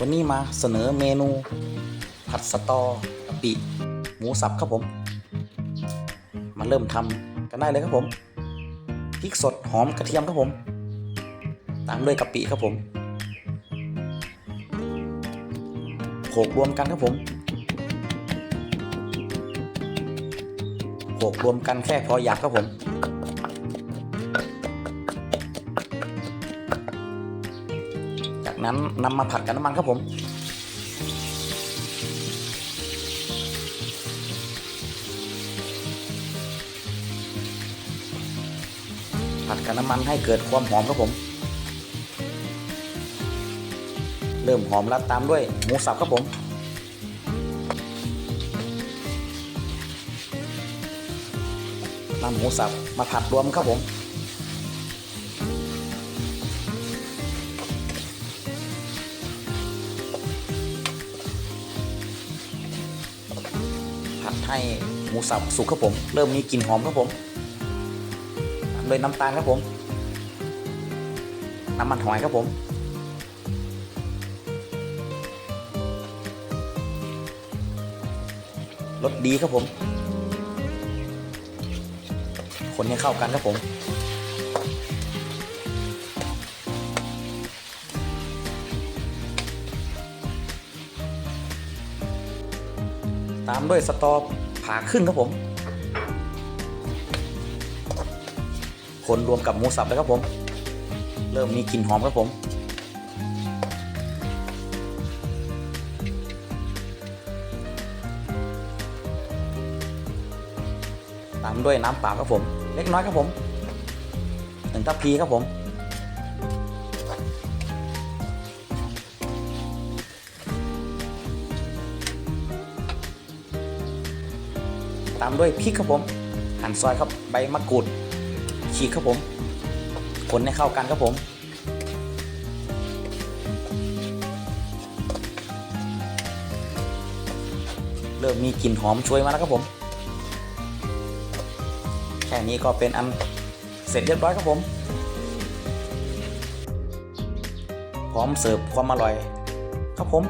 วันนี้มาเสนอเมนู ผัดสตอกะปิ หมูสับครับผม มาเริ่มทำกันได้เลยครับผมพริกสดหอมกระเทียมครับผม ตามด้วยกะปิครับผมโขลกรวมกันครับผมโขลกรวมกันแค่พอหยาบครับผม จากนั้นนำมาผัดกับน้ำมันครับผมผัดกับน้ำมันให้เกิดความหอมครับผม เริ่มหอมแล้วตามด้วยหมูสับครับผม นำหมูสับมาผัดรวมครับผม ให้หมูสับสุกครับผม เริ่มมีกลิ่นหอมครับผมตามด้วยน้ำตาลครับผม น้ำมันหอยครับผม รสดีครับผม คนให้เข้ากันครับผม ตามด้วยสตอผ่าครึ่งครับผม คนรวมกับหมูสับเลยครับผม เริ่มมีกลิ่นหอมครับผม ตามด้วยน้ำเปล่าครับผม เล็กน้อยครับผมหนึ่งทัพพีครับผมามด้วยพริกครับผม หั่นซอยครับใบมะกรูดฉีกครับผมคนให้เข้ากันครับผม เริ่มมีกลิ่นหอมช่วยมาแล้วครับผม แค่นี้ก็เป็นอันเสร็จเรียบร้อยครับผม พร้อมเสิร์ฟความอร่อย ครับผม